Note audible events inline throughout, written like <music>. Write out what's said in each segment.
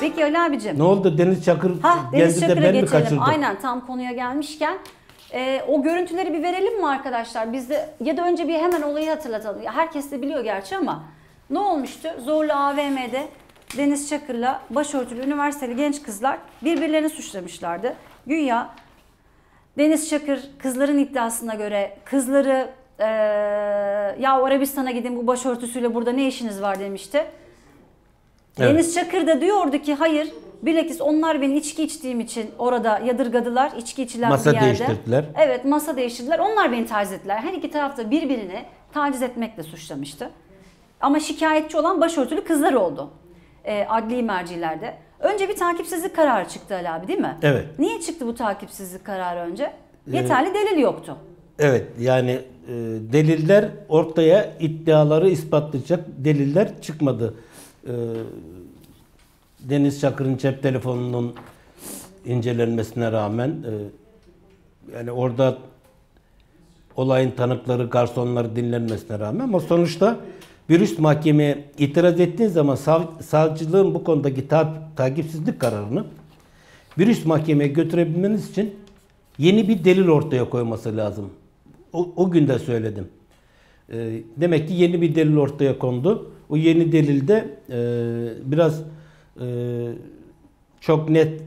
Peki Ali abicim. Ne oldu Deniz Çakır Ha Deniz geldi de Çakır'a ben mi geçelim. kaçırdım? Aynen tam konuya gelmişken. e, o görüntüleri bir verelim mi arkadaşlar? Biz de ya da önce bir hemen olayı hatırlatalım. Herkes de biliyor gerçi ama ne olmuştu? Zorlu AVM'de Deniz Çakır'la başörtülü üniversiteli genç kızlar birbirlerini suçlamışlardı. Güya Deniz Çakır kızların iddiasına göre kızları e, ya Arabistan'a gidin bu başörtüsüyle burada ne işiniz var demişti. Evet. Deniz Çakır da diyordu ki hayır bilakis onlar beni içki içtiğim için orada yadırgadılar. içki içilen Masa bir yerde. değiştirdiler. Evet masa değiştirdiler. Onlar beni taciz ettiler. Her iki taraf da birbirini taciz etmekle suçlamıştı. Ama şikayetçi olan başörtülü kızlar oldu. E, adli mercilerde. Önce bir takipsizlik kararı çıktı Ali abi değil mi? Evet. Niye çıktı bu takipsizlik kararı önce? Yeterli delil yoktu. Evet yani e, deliller ortaya iddiaları ispatlayacak deliller çıkmadı. E, Deniz Çakır'ın cep telefonunun incelenmesine rağmen e, yani orada olayın tanıkları, garsonları dinlenmesine rağmen ama sonuçta bir üst mahkemeye itiraz ettiğin zaman sav- savcılığın bu konudaki ta- takipsizlik kararını bir üst mahkemeye götürebilmeniz için yeni bir delil ortaya koyması lazım. O, o gün de söyledim. Ee, demek ki yeni bir delil ortaya kondu. O yeni delilde e, biraz e, çok net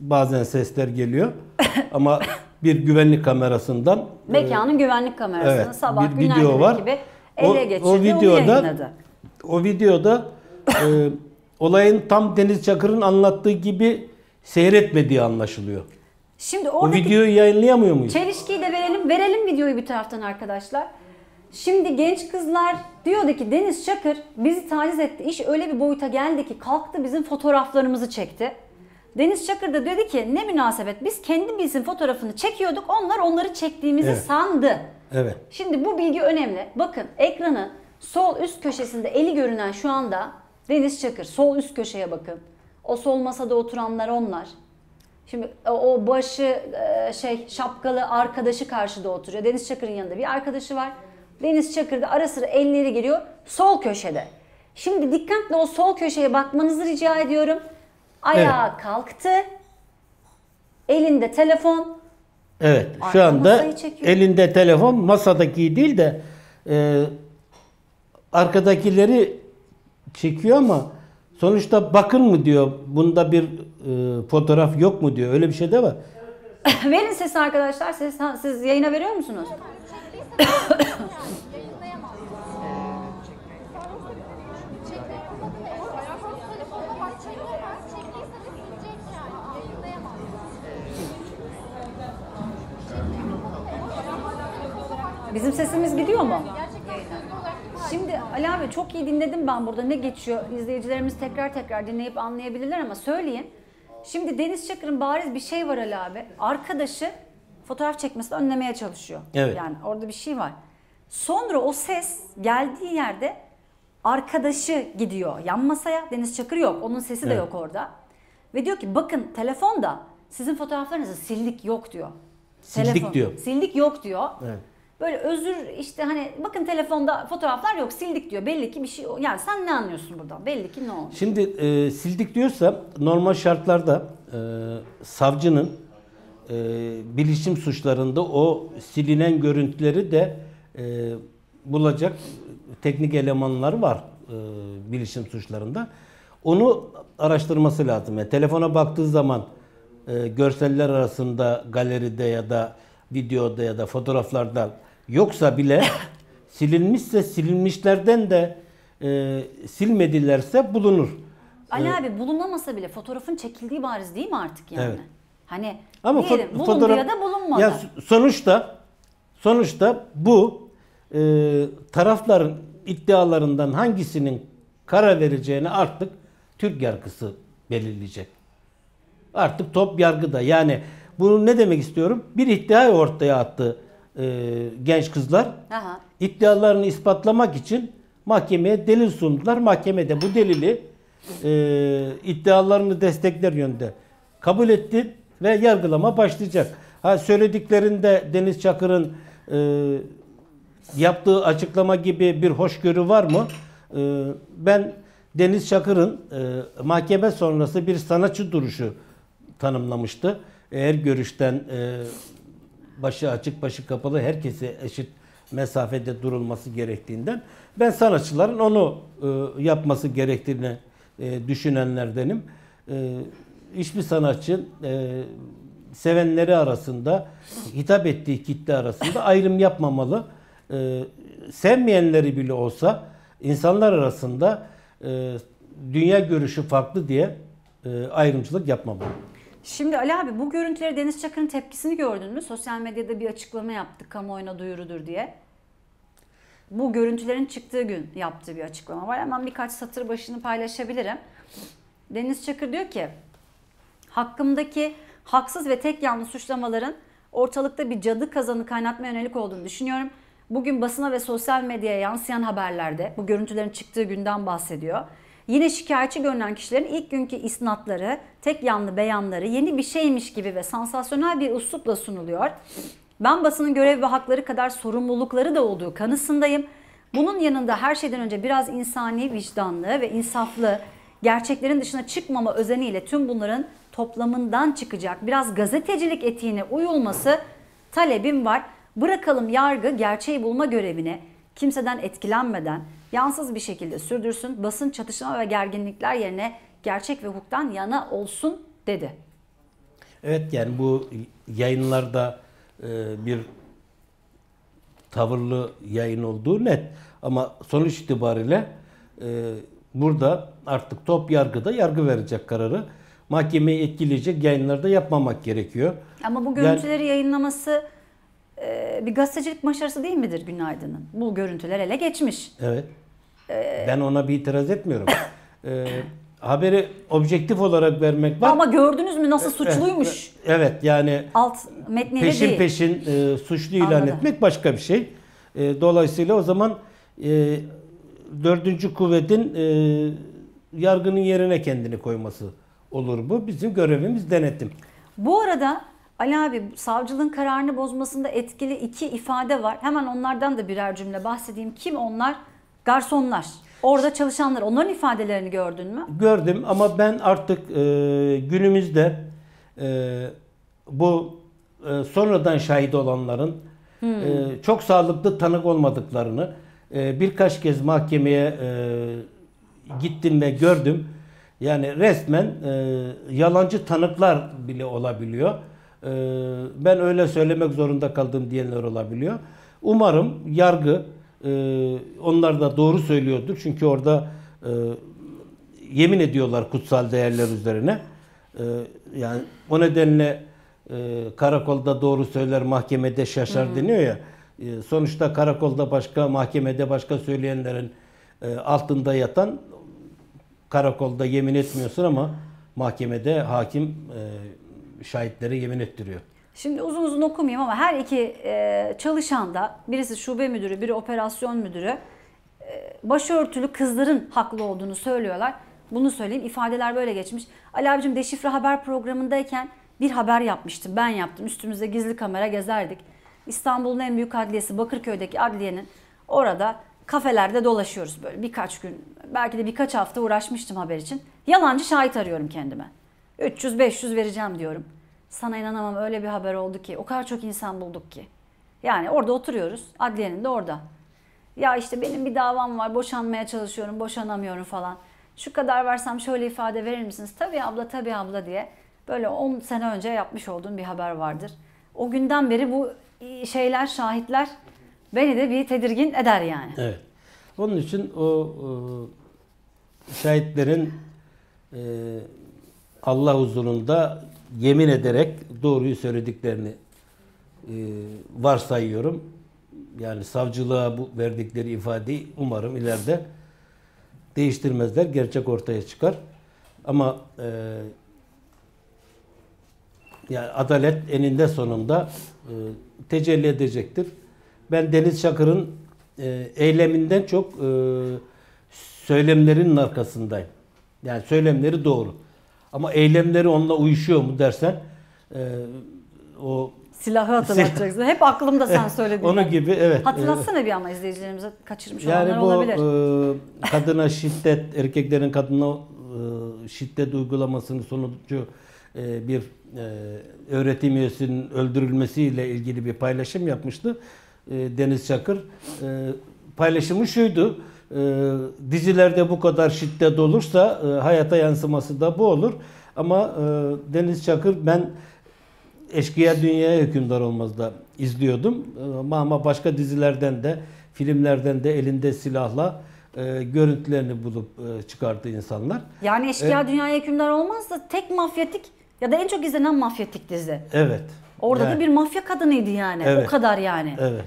bazen sesler geliyor <laughs> ama bir güvenlik kamerasından Mekanın güvenlik kamerasını evet, sabah bir video var. ekibi O- ele geçirdi o onu videoda- o videoda e, olayın tam Deniz Çakır'ın anlattığı gibi seyretmediği anlaşılıyor. Şimdi O videoyu yayınlayamıyor muyuz? Çelişkiyi de verelim. Verelim videoyu bir taraftan arkadaşlar. Şimdi genç kızlar diyordu ki Deniz Çakır bizi taciz etti. İş öyle bir boyuta geldi ki kalktı bizim fotoğraflarımızı çekti. Deniz Çakır da dedi ki ne münasebet biz kendimizin fotoğrafını çekiyorduk onlar onları çektiğimizi Evet. sandı. Evet. Şimdi bu bilgi önemli. Bakın ekranın sol üst köşesinde eli görünen şu anda Deniz Çakır. Sol üst köşeye bakın. O sol masada oturanlar onlar. Şimdi o- o başı e, şey şapkalı arkadaşı karşıda oturuyor. Deniz Çakır'ın yanında bir arkadaşı var. Deniz Çakır da ara sıra elleri geliyor sol köşede. Şimdi dikkatle o sol köşeye bakmanızı rica ediyorum. Ayağa kalktı. Elinde telefon. Evet. Arka Şu anda elinde telefon masadaki değil de e, arkadakileri çekiyor ama sonuçta bakın mı diyor. Bunda bir e, fotoğraf yok mu diyor. Öyle bir şey de var. <laughs> Verin sesi arkadaşlar. Siz, siz yayına veriyor musunuz? Bizim sesimiz gidiyor mu? Şimdi Ali abi çok iyi dinledim ben burada ne geçiyor. İzleyicilerimiz tekrar tekrar dinleyip anlayabilirler ama söyleyeyim. Şimdi Deniz Çakır'ın bariz bir şey var Ali abi. Arkadaşı fotoğraf çekmesini önlemeye çalışıyor. Evet. Yani orada bir şey var. Sonra o ses geldiği yerde arkadaşı gidiyor yan masaya. Deniz Çakır yok. Onun sesi de Evet. yok orada. Ve diyor ki bakın telefonda sizin fotoğraflarınızı sildik yok diyor. Sildik diyor. Sildik yok diyor. Evet. Böyle özür işte hani bakın telefonda fotoğraflar yok sildik diyor. Belli ki bir şey yani sen ne anlıyorsun buradan? Belli ki ne olmuş? Şimdi e, sildik diyorsa normal şartlarda e, savcının e, bilişim suçlarında o silinen görüntüleri de e, bulacak teknik elemanları var e, bilişim suçlarında. Onu araştırması lazım. Yani telefona baktığı zaman e, görseller arasında galeride ya da videoda ya da fotoğraflarda yoksa bile <laughs> silinmişse silinmişlerden de e, silmedilerse bulunur. Ali abi bulunamasa bile fotoğrafın çekildiği bariz değil mi artık yani? Evet. Hani Ama diyelim fo- bulundu fotoğraf ya da bulunmadı. Ya sonuçta sonuçta bu e, tarafların iddialarından hangisinin karar vereceğini artık Türk yargısı belirleyecek. Artık top yargıda. Yani bunu ne demek istiyorum? Bir iddiayı ortaya attı e, genç kızlar. Aha. İddialarını ispatlamak için mahkemeye delil sundular. Mahkeme de bu delili e, iddialarını destekler yönde kabul etti ve yargılama başlayacak. Ha söylediklerinde Deniz Çakır'ın e, yaptığı açıklama gibi bir hoşgörü var mı? E, ben Deniz Çakır'ın e, mahkeme sonrası bir sanatçı duruşu tanımlamıştı. Eğer görüşten e, başı açık başı kapalı herkese eşit mesafede durulması gerektiğinden ben sanatçıların onu e, yapması gerektiğini e, düşünenlerdenim. E, hiçbir sanatçı e, sevenleri arasında hitap ettiği kitle arasında ayrım yapmamalı. E, sevmeyenleri bile olsa insanlar arasında e, dünya görüşü farklı diye e, ayrımcılık yapmamalı. Şimdi Ali abi bu görüntüleri Deniz Çakır'ın tepkisini gördün mü? Sosyal medyada bir açıklama yaptı kamuoyuna duyurudur diye. Bu görüntülerin çıktığı gün yaptığı bir açıklama var. Hemen birkaç satır başını paylaşabilirim. Deniz Çakır diyor ki hakkımdaki haksız ve tek yanlı suçlamaların ortalıkta bir cadı kazanı kaynatmaya yönelik olduğunu düşünüyorum. Bugün basına ve sosyal medyaya yansıyan haberlerde bu görüntülerin çıktığı günden bahsediyor. Yine şikayetçi görünen kişilerin ilk günkü isnatları, tek yanlı beyanları yeni bir şeymiş gibi ve sansasyonel bir üslupla sunuluyor. Ben basının görev ve hakları kadar sorumlulukları da olduğu kanısındayım. Bunun yanında her şeyden önce biraz insani, vicdanlı ve insaflı, gerçeklerin dışına çıkmama özeniyle tüm bunların toplamından çıkacak biraz gazetecilik etiğine uyulması talebim var. Bırakalım yargı gerçeği bulma görevine kimseden etkilenmeden yansız bir şekilde sürdürsün. Basın çatışma ve gerginlikler yerine gerçek ve hukuktan yana olsun dedi. Evet yani bu yayınlarda e, bir tavırlı yayın olduğu net. Ama sonuç itibariyle e, burada artık top yargıda yargı verecek kararı. Mahkemeyi etkileyecek yayınlarda yapmamak gerekiyor. Ama bu görüntüleri yayınlaması e, bir gazetecilik başarısı değil midir Günaydın'ın? Bu görüntüler ele geçmiş. Evet. ben ona bir itiraz etmiyorum. <coughs> E, haberi objektif olarak vermek var. Ama gördünüz mü nasıl suçluymuş? Evet yani Alt metniyle peşin değil. peşin e, suçlu ilan Anladım. etmek başka bir şey. E, dolayısıyla o zaman e, dördüncü kuvvetin e, yargının yerine kendini koyması olur bu. Bizim görevimiz denetim. Bu arada Ali abi savcılığın kararını bozmasında etkili iki ifade var. Hemen onlardan da birer cümle bahsedeyim. Kim onlar? Garsonlar. Orada çalışanlar. Onların ifadelerini gördün mü? Gördüm ama ben artık e, günümüzde e, bu e, sonradan şahit olanların e, çok sağlıklı tanık olmadıklarını e, birkaç kez mahkemeye e, gittim ve gördüm. Yani resmen e, yalancı tanıklar bile olabiliyor. E, ben öyle söylemek zorunda kaldım diyenler olabiliyor. Umarım yargı e, onlar da doğru söylüyordur. Çünkü orada e, yemin ediyorlar kutsal değerler üzerine. E, yani o nedenle e, karakolda doğru söyler, mahkemede şaşar deniyor ya. E, sonuçta karakolda başka, mahkemede başka söyleyenlerin e, altında yatan karakolda yemin etmiyorsun ama mahkemede hakim e, şahitlere yemin ettiriyor. Şimdi uzun uzun okumayayım ama her iki e, çalışan da birisi şube müdürü, biri operasyon müdürü e, başörtülü kızların haklı olduğunu söylüyorlar. Bunu söyleyeyim. ifadeler böyle geçmiş. Ali abicim Deşifre Haber programındayken bir haber yapmıştım. Ben yaptım. Üstümüzde gizli kamera gezerdik. İstanbul'un en büyük adliyesi Bakırköy'deki adliyenin orada kafelerde dolaşıyoruz böyle birkaç gün. Belki de birkaç hafta uğraşmıştım haber için. Yalancı şahit arıyorum kendime. 300-500 vereceğim diyorum. Sana inanamam öyle bir haber oldu ki. O kadar çok insan bulduk ki. Yani orada oturuyoruz. Adliyenin de orada. Ya işte benim bir davam var. Boşanmaya çalışıyorum. Boşanamıyorum falan. Şu kadar versem şöyle ifade verir misiniz? Tabii abla tabii abla diye. Böyle 10 sene önce yapmış olduğum bir haber vardır. O günden beri bu şeyler, şahitler beni de bir tedirgin eder yani. Evet. Onun için o e, şahitlerin e, Allah huzurunda yemin ederek doğruyu söylediklerini e, varsayıyorum. Yani savcılığa bu verdikleri ifadeyi umarım ileride değiştirmezler. Gerçek ortaya çıkar. Ama e, yani adalet eninde sonunda e, tecelli edecektir. Ben Deniz Çakır'ın e, eyleminden çok e, söylemlerinin arkasındayım. Yani söylemleri doğru. Ama eylemleri onunla uyuşuyor mu dersen e, o Silahı hatırlatacaksın. Hep aklımda sen söyledin. <laughs> Onun gibi evet. Hatırlatsana bir ama izleyicilerimize kaçırmış Yani olanlar bu olabilir. e, kadına şiddet, erkeklerin kadına e, şiddet uygulamasının sonucu e, bir e, öğretim üyesinin öldürülmesiyle ilgili bir paylaşım yapmıştı e, Deniz Çakır. E, paylaşımı şuydu. e, dizilerde bu kadar şiddet olursa e, hayata yansıması da bu olur. Ama e, Deniz Çakır ben Eşkıya Dünyaya Hükümdar Olmaz'da izliyordum. Ee, Ama, başka dizilerden de, filmlerden de elinde silahla e, görüntülerini bulup e, çıkardı insanlar. Yani eşkıya dünyaya hükümdar olmaz da tek mafyatik ya da en çok izlenen mafyatik dizi. Evet. Orada Yani, da bir mafya kadınıydı yani. Evet. O kadar yani. Evet.